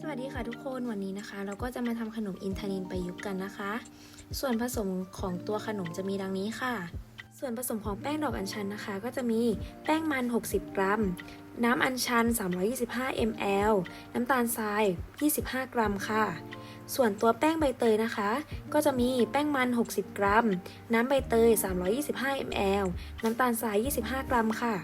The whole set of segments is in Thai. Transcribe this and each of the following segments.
สวัสดีค่ะทุกคนวันนี้นะคะ เราก็จะมาทำขนมอินทนินประยุกต์กันนะคะ ส่วนผสมของตัวขนมจะมีดังนี้ค่ะ ส่วนผสมของแป้งดอกอัญชันนะคะ ก็จะมีแป้งมัน 60 กรัม น้ำอัญชัน 325 ml น้ำตาลทราย 25 กรัมค่ะ ส่วนตัวแป้งใบเตยนะคะ ก็จะมีแป้งมัน 60 กรัม น้ำใบเตย 325 ml น้ำตาลทราย 25 กรัมค่ะ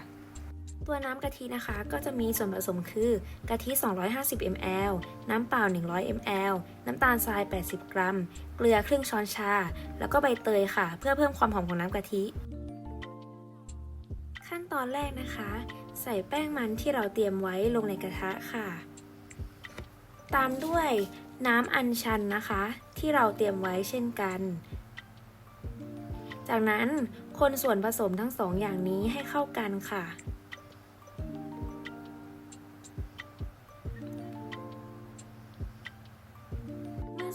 ตัวน้ำกะทินะคะก็จะมีส่วนผสมคือกะทิ 250 ml น้ำเปล่า 100 ml น้ำตาลทราย 80 กรัม เกลือครึ่งช้อนชา แล้วก็ใบเตยค่ะ เพื่อเพิ่มความหอมของน้ำกะทิ ขั้นตอนแรกนะคะ ใส่แป้งมันที่เราเตรียมไว้ลงในกระทะค่ะ ตามด้วยน้ำอัญชันนะคะ ที่เราเตรียมไว้เช่นกัน จากนั้นคนส่วนผสมทั้งสองอย่างนี้ให้เข้ากันค่ะ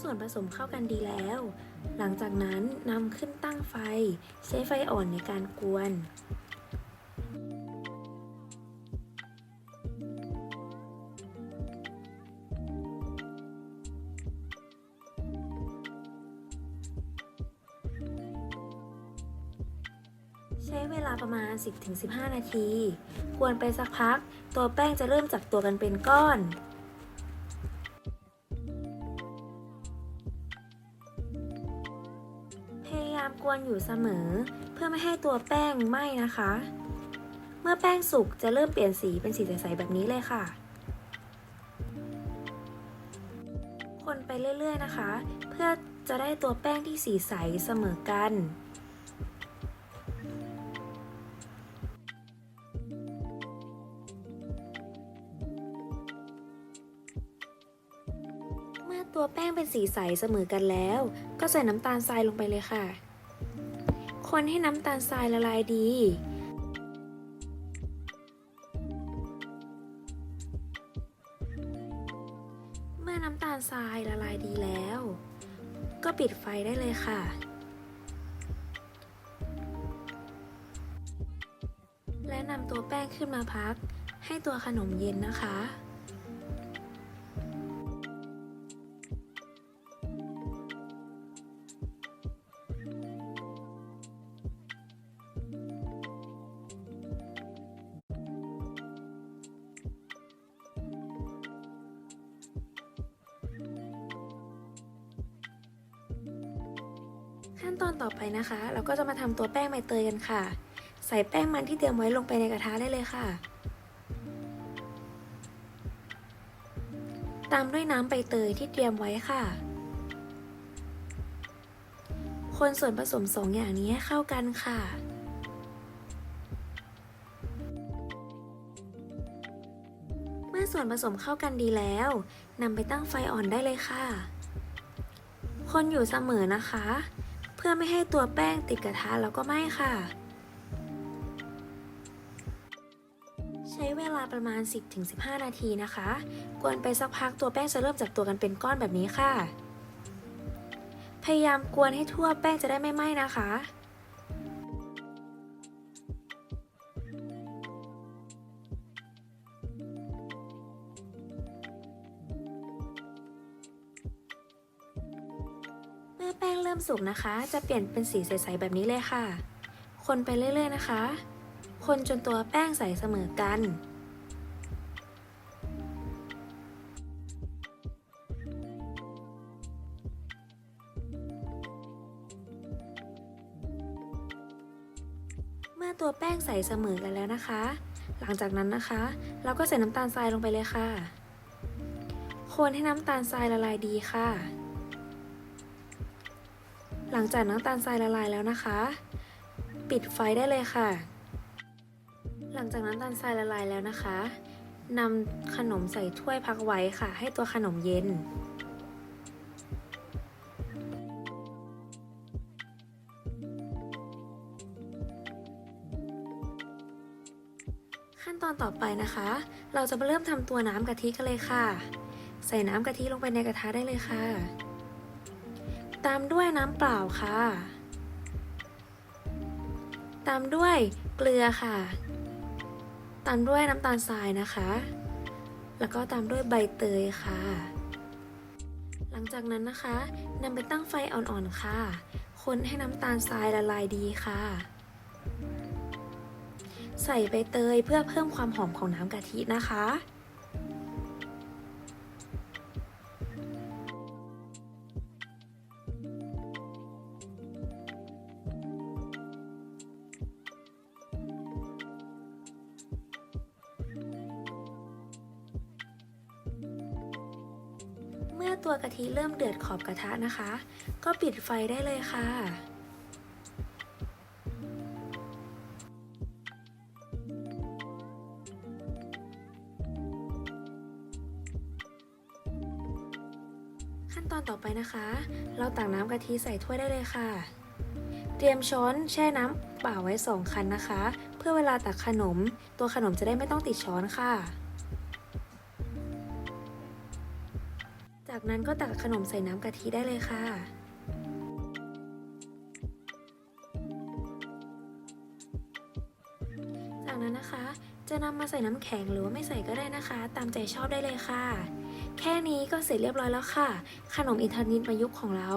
ส่วนผสมเข้ากันดีแล้ว หลังจากนั้นนำขึ้นตั้งไฟ ใช้ไฟอ่อนในการกวน ใช้เวลาประมาณ 10-15 นาที กวนไปสักพัก ตัวแป้งจะเริ่มจับตัวกันเป็นก้อน กวนอยู่เสมอ เพื่อไม่ให้ตัวแป้งไหม้นะคะ เมื่อแป้งสุกจะเริ่มเปลี่ยนสีเป็นสีใสๆแบบนี้เลยค่ะ คนไปเรื่อยๆนะคะ เพื่อจะได้ตัวแป้งที่สีใสเสมอกันเมื่อตัวแป้งเป็นสีใสเสมอกันแล้ว ก็ใส่น้ำตาลทรายลงไปเลยค่ะ คนให้น้ำตาลทรายละลายดี เมื่อน้ำตาลทรายละลายดีแล้ว ก็ปิดไฟได้เลยค่ะและนำตัวแป้งขึ้นมาพัก ให้ตัวขนมเย็นนะคะ ขั้นตอนต่อไปนะคะ เราก็จะมาทำตัวแป้งใบเตยกันค่ะ ใส่แป้งมันที่เตรียมไว้ลงไปในกระทะได้เลยค่ะ ตามด้วยน้ำใบเตยที่เตรียมไว้ค่ะ คนส่วนผสมสองอย่างนี้ให้เข้ากันค่ะเมื่อส่วนผสมเข้ากันดีแล้วนำไปตั้งไฟอ่อนได้เลยค่ะ คนอยู่เสมอนะคะ เพื่อไม่ให้ตัวแป้งติดกระทะแล้วก็ไหม้ค่ะ ใช้เวลาประมาณ 10-15 นาทีนะคะ กวนไปสักพักตัวแป้งจะเริ่มจับตัวกันเป็นก้อนแบบนี้ค่ะ พยายามกวนให้ทั่วแป้งจะได้ไม่ไหม้นะคะ แป้งเริ่มสุกนะคะ จะเปลี่ยนเป็นสีใสๆแบบนี้เลยค่ะ คนไปเรื่อยๆนะคะ คนจนตัวแป้งใสเสมอกัน เมื่อตัวแป้งใสเสมอกันแล้วนะคะ หลังจากนั้นนะคะ เราก็ใส่น้ำตาลทรายลงไปเลยค่ะ คนให้น้ำตาลทรายละลายดีค่ะ หลังจากน้ำตาลทรายละลายแล้วนะคะ ปิดไฟได้เลยค่ะ หลังจากน้ำตาลทรายละลายแล้วนะคะนำขนมใส่ถ้วยพักไว้ค่ะ ให้ตัวขนมเย็น ขั้นตอนต่อไปนะคะ เราจะมาเริ่มทำตัวน้ำกะทิกันเลยค่ะ ใส่น้ำกะทิลงไปในกระทะได้เลยค่ะ ตามด้วยน้ำเปล่าค่ะ ตามด้วยเกลือค่ะ ตามด้วยน้ำตาลทรายนะคะ แล้วก็ตามด้วยใบเตยค่ะ หลังจากนั้นนะคะนำไปตั้งไฟอ่อนๆค่ะ คนให้น้ำตาลทรายละลายดีค่ะ ใส่ใบเตยเพื่อเพิ่มความหอมของน้ำกะทินะคะ เมื่อตัวกะทิเริ่มเดือดขอบกระทะนะคะ ก็ปิดไฟได้เลยค่ะ ขั้นตอนต่อไปนะคะ เราตักน้ำกะทิใส่ถ้วยได้เลยค่ะ เตรียมช้อนแช่น้ำเปล่าไว้2คันนะคะ เพื่อเวลาตักขนม ตัวขนมจะได้ไม่ต้องติดช้อนค่ะ จากนั้นก็ตักขนมใส่น้ำกะทิได้เลยค่ะ จากนั้นนะคะ จะนำมาใส่น้ำแข็งหรือว่าไม่ใส่ก็ได้นะคะ ตามใจชอบได้เลยค่ะ แค่นี้ก็เสร็จเรียบร้อยแล้วค่ะ ขนมอินทนิตประยุกต์ของเรา